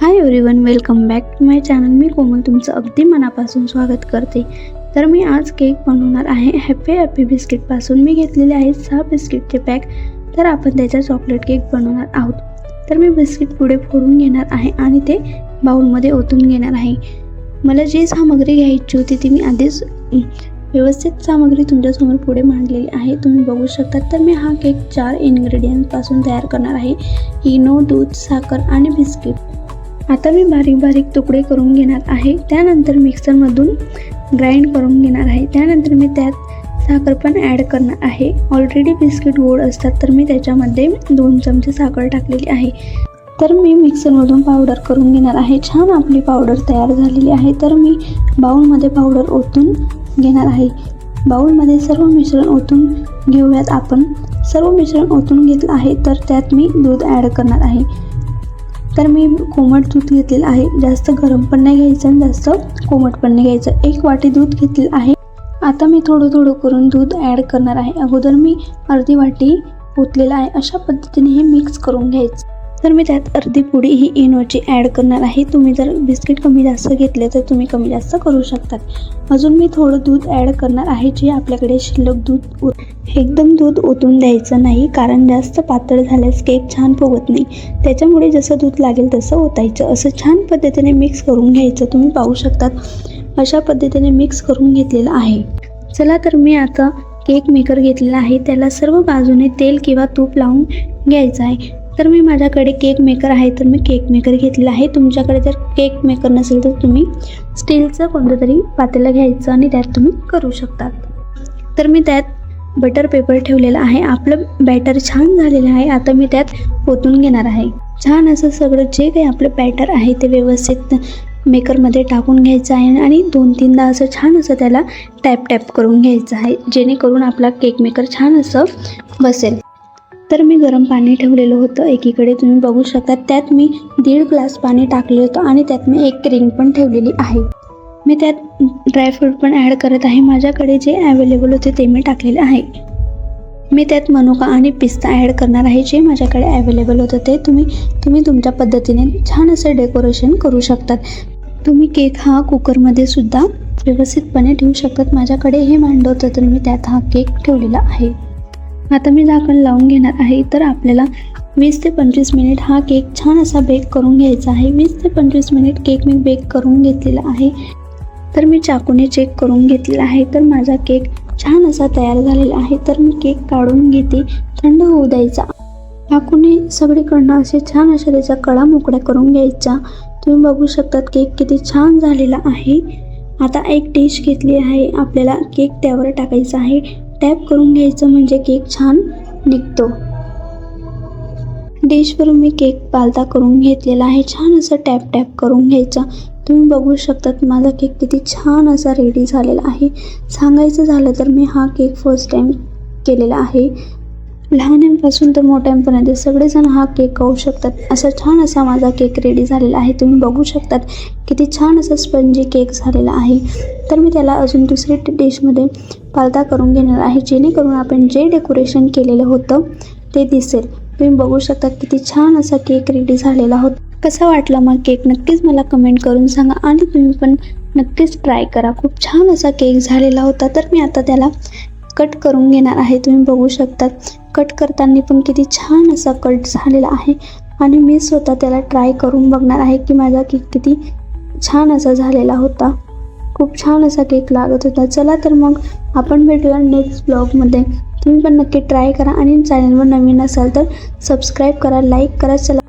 Hi everyone welcome back to my channel मी कोमल तुमचं अगदी मनापासून स्वागत करते. तर मी आज केक बनवणार आहे. हॅपी हॅपी बिस्किटपासून मी घेतलेले आहेत सहा बिस्किटचे पॅक तर आपण त्याचा चॉकलेट केक बनवणार आहोत. तर मी बिस्किट पुढे फोडून घेणार आहे आणि ते बाउलमध्ये ओतून घेणार आहे. मला जी सामग्री घ्यायची होती ती मी आधीच व्यवस्थित सामग्री तुमच्यासमोर पुढे मांडलेली आहे. तुम्ही बघू शकता. तर मी हा केक चार इन्ग्रेडियंटपासून तयार करणार आहे. इनो दूध साखर आणि बिस्किट आता मी बारीक बारीक तुकडे करून घेणार आहे. त्यानंतर मिक्सरमधून ग्राइंड करून घेणार आहे. त्यानंतर मी त्यात साखर पण ॲड करणार आहे. ऑलरेडी बिस्किट गोड असतात तर मी त्याच्यामध्ये दोन चमचे साखर टाकलेली आहे. तर मी मिक्सरमधून पावडर करून घेणार आहे. छान आपली पावडर तयार झालेली आहे. तर मी बाउलमध्ये पावडर ओतून घेणार आहे. बाउलमध्ये सर्व मिश्रण ओतून घेऊयात आपण. सर्व मिश्रण ओतून घेतलं आहे तर त्यात मी दूध ॲड करणार आहे. तर मी कोमट दूध घेतलेलं आहे. जास्त गरम पण नाही घ्यायचं आणि जास्त कोमट पण नाही घ्यायचं. एक वाटी दूध घेतलेलं आहे. आता मी थोडं थोडं करून दूध ॲड करणार आहे. अगोदर मी अर्धी वाटी ओतलेलं आहे. अशा पद्धतीने हे मिक्स करून घ्यायचं. तर मी त्यात अर्धी पुडी ही इनोची ॲड करणार आहे. तुम्ही जर बिस्किट कमी जास्त घेतले तर तुम्ही कमी जास्त करू शकतात. अजून मी थोडं दूध ॲड करणार आहे जे आपल्याकडे शिल्लक दूध एकदम दूध ओतून द्यायचं नाही कारण जास्त पातळ झाल्यास केक छान फुगत नाही. त्याच्यामुळे जसं दूध लागेल तसं ओतायचं. असं छान पद्धतीने मिक्स करून घ्यायचं. तुम्ही पाहू शकतात अशा पद्धतीने मिक्स करून घेतलेलं आहे. चला तर मी आता केक मेकर घेतलेला आहे. त्याला सर्व बाजूने तेल किंवा तूप लावून घ्यायचं आहे. तर मी माझ्याकडे केक मेकर आहे तर मी केक मेकर घेतलेला आहे. तुमच्याकडे जर केक मेकर नसेल तर तुम्ही स्टीलचं कोणतं तरी पातेलं घ्यायचं आणि त्यात तुम्ही करू शकतात. तर मी त्यात बटर पेपर ठेवलेला आहे. आपलं बॅटर छान झालेलं आहे. आता मी त्यात ओतून घेणार आहे. छान असं सगळं जे काही आपलं बॅटर आहे ते व्यवस्थित मेकरमध्ये टाकून घ्यायचं आहे आणि दोन तीनदा असं छान असं त्याला टॅप टॅप करून घ्यायचं आहे. जेणेकरून आपला केक मेकर छान असं बसेल. तर मी गरम पाणी ठेवलेलं होतं. एकीकडे तुम्ही बघू शकता त्यात मी दीड ग्लास पाणी टाकलं होतं आणि त्यात मी एक रिंग पण ठेवलेली आहे. मी त्यात ड्रायफ्रूट पण ॲड करत आहे. माझ्याकडे जे अवेलेबल होते ते मी टाकलेले आहे. मी त्यात मनुका आणि पिस्ता ॲड करणार आहे. जे माझ्याकडे अवेलेबल होतं ते तुम्ही तुम्ही तुमच्या पद्धतीने छान असं डेकोरेशन करू शकतात. तुम्ही केक हा कुकरमध्ये सुद्धा व्यवस्थितपणे ठेवू शकतात. माझ्याकडे हे मांड होतं तर मी त्यात हा केक ठेवलेला आहे. आता मी झाकण लावून घेणार आहे तर आपल्याला वीस ते पंचवीस मिनिट हा केक छान असा बेक करून घ्यायचा आहे. वीस ते पंचवीस मिनिट केक मी बेक करून घेतलेला आहे. तर मी चाकूने चेक करून घेतलेला आहे. तर माझा केक छान असा तयार झालेला आहे. तर मी केक काढून घेते. थंड होऊ द्यायचा. चाकूने सगळीकडनं असे छान अशा त्याच्या कडा मोकळ्या करून घ्यायच्या. तुम्ही बघू शकतात केक किती छान झालेला आहे. आता एक डिश घेतली आहे. आपल्याला केक त्यावर टाकायचा आहे. टॅप करून घ्यायचं म्हणजे केक छान निघतो. डिशवरून मी केक पालता करून घेतलेला आहे. छान असं टॅप टॅप करून घ्यायचा. तुम्ही बघू शकतात माझा केक किती छान असा रेडी झालेला आहे. सांगायचं झालं तर मी हा केक फर्स्ट टाईम केलेला आहे. लहानांपासून तर मोठ्यांपर्यंत सगळेजण हा केक खाऊ शकतात. असा छान असा माझा केक रेडी झालेला आहे. तुम्ही बघू शकतात किती छान असा स्पंजी केक झालेला आहे. तर मी त्याला अजून दुसरी डिशमध्ये पालता करून घेणार आहे. जेणेकरून आपण जे डेकोरेशन केलेलं होतं ते दिसेल. तुम्ही बघू शकता किती छान असा केक रेडी झालेला होता. कसा वाटला मग केक? नक्कीच मला कमेंट करून सांगा आणि तुम्ही पण नक्कीच ट्राय करा. खूप छान असा केक झालेला होता. तर मी आता त्याला कट करून घेणार आहे. तुम्ही बघू शकता कट करताना पण किती छान असा कट झालेला आहे. आणि मी स्वतः त्याला ट्राय करून बघणार आहे की माझा केक किती छान असा झालेला होता. खूप छान असा केक लागत होता. चला तर मग आपण भेटूया नेक्स्ट ब्लॉगमध्ये तुम्ही पण नक्की ट्राय करा आणि चॅनलवर नवीन असाल तर सबस्क्राईब करा लाईक करा. चला